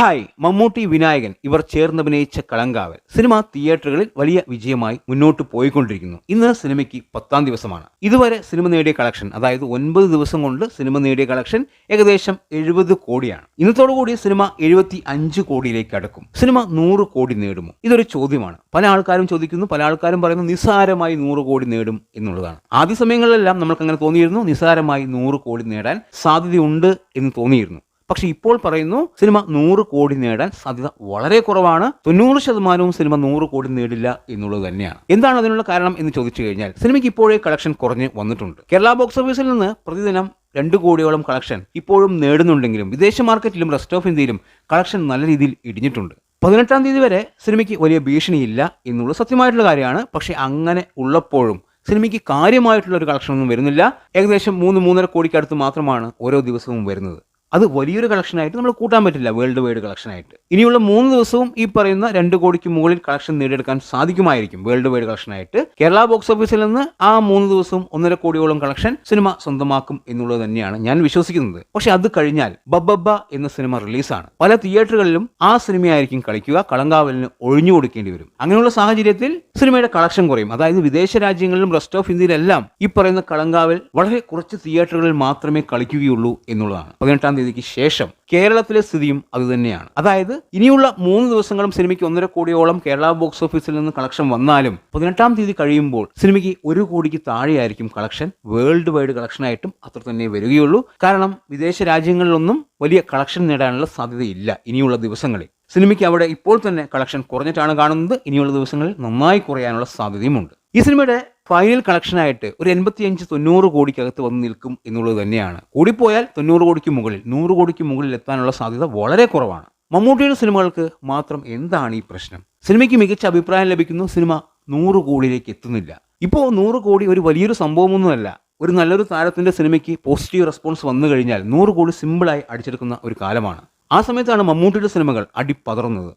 Hi Mammootty Vinayakan. ഇവർ ചേർന്നഭിനയിച്ച Kalamkaval. Cinema തിയേറ്ററുകളിൽ വലിയ വിജയമായി മുന്നോട്ട് പോയിക്കൊണ്ടിരിക്കുന്നു. ഇന്ന് സിനിമയ്ക്ക് പത്താം ദിവസമാണ്. ഇതുവരെ സിനിമ നേടിയ കളക്ഷൻ അതായത് ഒൻപത് ദിവസം കൊണ്ട് സിനിമ നേടിയ കളക്ഷൻ ഏകദേശം എഴുപത് കോടിയാണ്. ഇന്നത്തോടുകൂടി സിനിമ എഴുപത്തി അഞ്ച് കോടിയിലേക്ക് അടുക്കും. സിനിമ നൂറ് കോടി നേടുമോ? ഇതൊരു ചോദ്യമാണ്. പല ആൾക്കാരും ചോദിക്കുന്നു. പല ആൾക്കാരും പറയുന്നു നിസ്സാരമായി നൂറ് കോടി നേടും എന്നുള്ളതാണ്. ആദ്യ സമയങ്ങളിലെല്ലാം നമ്മൾക്ക് അങ്ങനെ തോന്നിയിരുന്നു നിസ്സാരമായി നൂറ് കോടി നേടാൻ സാധ്യതയുണ്ട് എന്ന് തോന്നിയിരുന്നു. പക്ഷെ ഇപ്പോൾ പറയുന്നു സിനിമ നൂറ് കോടി നേടാൻ സാധ്യത വളരെ കുറവാണ്. തൊണ്ണൂറ് ശതമാനവും സിനിമ നൂറ് കോടി നേടില്ല എന്നുള്ളത് തന്നെയാണ്. എന്താണ് അതിനുള്ള കാരണം എന്ന് ചോദിച്ചു കഴിഞ്ഞാൽ സിനിമയ്ക്ക് ഇപ്പോഴേ കളക്ഷൻ കുറഞ്ഞ് വന്നിട്ടുണ്ട്. കേരള ബോക്സ് ഓഫീസിൽ നിന്ന് പ്രതിദിനം രണ്ട് കോടിയോളം കളക്ഷൻ ഇപ്പോഴും നേടുന്നുണ്ടെങ്കിലും വിദേശ മാർക്കറ്റിലും റെസ്റ്റ് ഓഫ് ഇന്ത്യയിലും കളക്ഷൻ നല്ല രീതിയിൽ ഇടിഞ്ഞിട്ടുണ്ട്. പതിനെട്ടാം തീയതി വരെ സിനിമയ്ക്ക് വലിയ ഭീഷണിയില്ല എന്നുള്ളത് സത്യമായിട്ടുള്ള കാര്യമാണ്. പക്ഷെ അങ്ങനെ ഉള്ളപ്പോഴും സിനിമയ്ക്ക് കാര്യമായിട്ടുള്ള ഒരു കളക്ഷൻ ഒന്നും വരുന്നില്ല. ഏകദേശം മൂന്ന് മൂന്നര കോടിക്കടുത്ത് മാത്രമാണ് ഓരോ ദിവസവും വരുന്നത്. അത് വലിയൊരു കളക്ഷനായിട്ട് നമ്മൾ കൂട്ടാൻ പറ്റില്ല വേൾഡ് വൈഡ് കളക്ഷനായിട്ട് ഇനിയുള്ള മൂന്ന് ദിവസവും ഈ പറയുന്ന രണ്ട് കോടിക്ക് മുകളിൽ കളക്ഷൻ നേടിയെടുക്കാൻ സാധിക്കുമായിരിക്കും വേൾഡ് വൈഡ് കളക്ഷനായിട്ട് കേരള ബോക്സ് ഓഫീസിൽ നിന്ന് ആ മൂന്ന് ദിവസവും ഒന്നര കോടിയോളം കളക്ഷൻ സിനിമ സ്വന്തമാക്കും എന്നുള്ളത് തന്നെയാണ് ഞാൻ വിശ്വസിക്കുന്നത്. പക്ഷെ അത് കഴിഞ്ഞാൽ ബബ്ബബ്ബ എന്ന സിനിമ റിലീസാണ് പല തിയേറ്ററുകളിലും ആ സിനിമയായിരിക്കും കളിക്കുക കളങ്കാവലിന് ഒഴിഞ്ഞു കൊടുക്കേണ്ടി വരും. അങ്ങനെയുള്ള സാഹചര്യത്തിൽ സിനിമയുടെ കളക്ഷൻ കുറയും. അതായത് വിദേശ രാജ്യങ്ങളിലും റെസ്റ്റ് ഓഫ് ഇന്ത്യയിലെല്ലാം ഈ പറയുന്ന കളങ്കാവൽ വളരെ കുറച്ച് തിയേറ്ററുകളിൽ മാത്രമേ കളിക്കുകയുള്ളൂ എന്നുള്ളതാണ്. പതിനെട്ടാം തീയതിക്ക് ശേഷം കേരളത്തിലെ സ്ഥിതിയും അതുതന്നെയാണ് അതായത് ഇനിയുള്ള മൂന്ന് ദിവസങ്ങളും സിനിമയ്ക്ക് ഒന്നര കോടിയോളം കേരള ബോക്സ് ഓഫീസിൽ നിന്ന് കളക്ഷൻ വന്നാലും പതിനെട്ടാം തീയതി കഴിയുമ്പോൾ സിനിമയ്ക്ക് ഒരു കോടിക്ക് താഴെയായിരിക്കും കളക്ഷൻ വേൾഡ് വൈഡ് കളക്ഷനായിട്ടും അത്ര തന്നെ വരികയുള്ളൂ. കാരണം വിദേശ രാജ്യങ്ങളിലൊന്നും വലിയ കളക്ഷൻ നേടാനുള്ള സാധ്യതയില്ല ഇനിയുള്ള ദിവസങ്ങളിൽ. സിനിമയ്ക്ക് അവിടെ ഇപ്പോൾ തന്നെ കളക്ഷൻ കുറഞ്ഞിട്ടാണ് കാണുന്നത്. ഇനിയുള്ള ദിവസങ്ങളിൽ നന്നായി കുറയാനുള്ള സാധ്യതയുമുണ്ട്. ഈ സിനിമയുടെ ഫൈനൽ കളക്ഷനായിട്ട് ഒരു എൺപത്തിയഞ്ച് തൊണ്ണൂറ് കോടിക്കകത്ത് വന്ന് നിൽക്കും എന്നുള്ളത് തന്നെയാണ്. കൂടിപ്പോയാൽ തൊണ്ണൂറ് കോടിക്ക് മുകളിൽ നൂറ് കോടിക്ക് മുകളിൽ എത്താനുള്ള സാധ്യത വളരെ കുറവാണ്. മമ്മൂട്ടിയുടെ സിനിമകൾക്ക് മാത്രം എന്താണ് ഈ പ്രശ്നം? സിനിമയ്ക്ക് മികച്ച അഭിപ്രായം ലഭിക്കുന്നു സിനിമ നൂറ് കോടിയിലേക്ക് എത്തുന്നില്ല. ഇപ്പോൾ നൂറ് കോടി ഒരു വലിയൊരു സംഭവമൊന്നുമല്ല. ഒരു നല്ലൊരു താരത്തിന്റെ സിനിമയ്ക്ക് പോസിറ്റീവ് റെസ്പോൺസ് വന്നു കഴിഞ്ഞാൽ നൂറ് കോടി സിമ്പിളായി അടിച്ചെടുക്കുന്ന ഒരു കാലമാണ്. ആ സമയത്താണ് മമ്മൂട്ടിയുടെ സിനിമകൾ അടിപ്പതറുന്നത്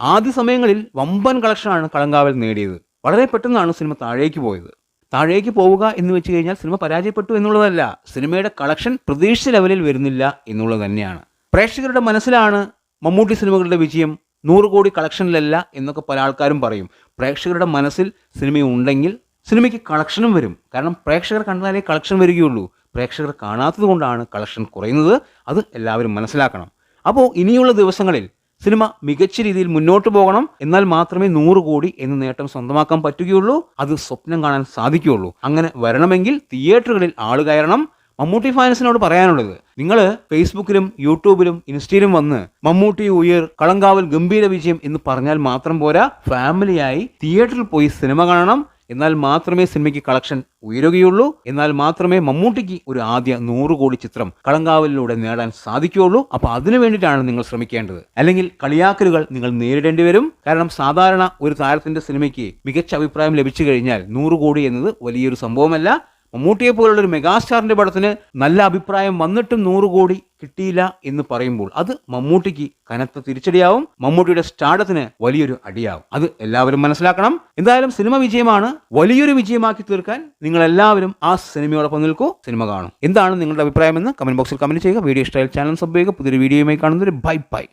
ആദ്യ സമയങ്ങളിൽ വമ്പൻ കളക്ഷനാണ് കളങ്കാവൽ നേടിയത്. വളരെ പെട്ടെന്നാണ് സിനിമ താഴേക്ക് പോയത്. താഴേക്ക് പോവുക എന്ന് വെച്ച് കഴിഞ്ഞാൽ സിനിമ പരാജയപ്പെട്ടു എന്നുള്ളതല്ല. സിനിമയുടെ കളക്ഷൻ പ്രതീക്ഷിച്ച ലെവലിൽ വരുന്നില്ല എന്നുള്ളത് തന്നെയാണ്. പ്രേക്ഷകരുടെ മനസ്സിലാണ് മമ്മൂട്ടി സിനിമകളുടെ വിജയം. നൂറ് കോടി കളക്ഷനിലല്ല എന്നൊക്കെ പല ആൾക്കാരും പറയും. പ്രേക്ഷകരുടെ മനസ്സിൽ സിനിമയുണ്ടെങ്കിൽ സിനിമയ്ക്ക് കളക്ഷനും വരും. കാരണം പ്രേക്ഷകർ കണ്ടാലേ കളക്ഷൻ വരികയുള്ളൂ. പ്രേക്ഷകർ കാണാത്തത് കൊണ്ടാണ് കളക്ഷൻ കുറയുന്നത്. അത് എല്ലാവരും മനസ്സിലാക്കണം. അപ്പോൾ ഇനിയുള്ള ദിവസങ്ങളിൽ സിനിമ മികച്ച രീതിയിൽ മുന്നോട്ട് പോകണം. എന്നാൽ മാത്രമേ നൂറ് കോടി എന്ന നേട്ടം സ്വന്തമാക്കാൻ പറ്റുകയുള്ളൂ. അത് സ്വപ്നം കാണാൻ സാധിക്കുകയുള്ളൂ. അങ്ങനെ വരണമെങ്കിൽ തിയേറ്ററുകളിൽ ആൾ കയറണം. മമ്മൂട്ടി ഫാൻസിനോട് പറയാനുള്ളത് നിങ്ങൾ ഫേസ്ബുക്കിലും യൂട്യൂബിലും ഇൻസ്റ്റയിലും വന്ന് മമ്മൂട്ടി ഉയർ കളങ്കാവൽ ഗംഭീര വിജയം എന്ന് പറഞ്ഞാൽ മാത്രം പോരാ. ഫാമിലിയായി തിയേറ്ററിൽ പോയി സിനിമ കാണണം. എന്നാൽ മാത്രമേ സിനിമയ്ക്ക് കളക്ഷൻ ഉയരുകയുള്ളൂ. എന്നാൽ മാത്രമേ മമ്മൂട്ടിക്ക് ഒരു ആദ്യ നൂറ് കോടി ചിത്രം കളങ്കാവലിലൂടെ നേടാൻ സാധിക്കുകയുള്ളൂ. അപ്പോൾ അതിനു വേണ്ടിയിട്ടാണ് നിങ്ങൾ ശ്രമിക്കേണ്ടത്. അല്ലെങ്കിൽ കളിയാക്കലുകൾ നിങ്ങൾ നേരിടേണ്ടി വരും. കാരണം സാധാരണ ഒരു താരത്തിന്റെ സിനിമയ്ക്ക് മികച്ച അഭിപ്രായം ലഭിച്ചു കഴിഞ്ഞാൽ നൂറ് കോടി എന്നത് വലിയൊരു സംഭവമല്ല. മമ്മൂട്ടിയെ പോലുള്ള ഒരു മെഗാസ്റ്റാറിന്റെ പടത്തിന് നല്ല അഭിപ്രായം വന്നിട്ടും നൂറ് കോടി കിട്ടിയില്ല എന്ന് പറയുമ്പോൾ അത് മമ്മൂട്ടിക്ക് കനത്ത തിരിച്ചടിയാവും. മമ്മൂട്ടിയുടെ സ്റ്റാർഡത്തിന് വലിയൊരു അടിയാവും. അത് എല്ലാവരും മനസ്സിലാക്കണം. എന്തായാലും സിനിമ വിജയമാണ്. വലിയൊരു വിജയമാക്കി തീർക്കാൻ നിങ്ങൾ എല്ലാവരും ആ സിനിമയോടൊപ്പം നിൽക്കൂ. സിനിമ കാണും. എന്താണ് നിങ്ങളുടെ അഭിപ്രായമെന്ന് കമന്റ് ബോക്സിൽ കമന്റ് ചെയ്യുക. വീഡിയോ ഇഷ്ടമായ ചാനൽ സബ് ചെയ്യുക. പുതിയൊരു വീഡിയോയുമായി കാണുന്നൊരു ബൈ ബൈ.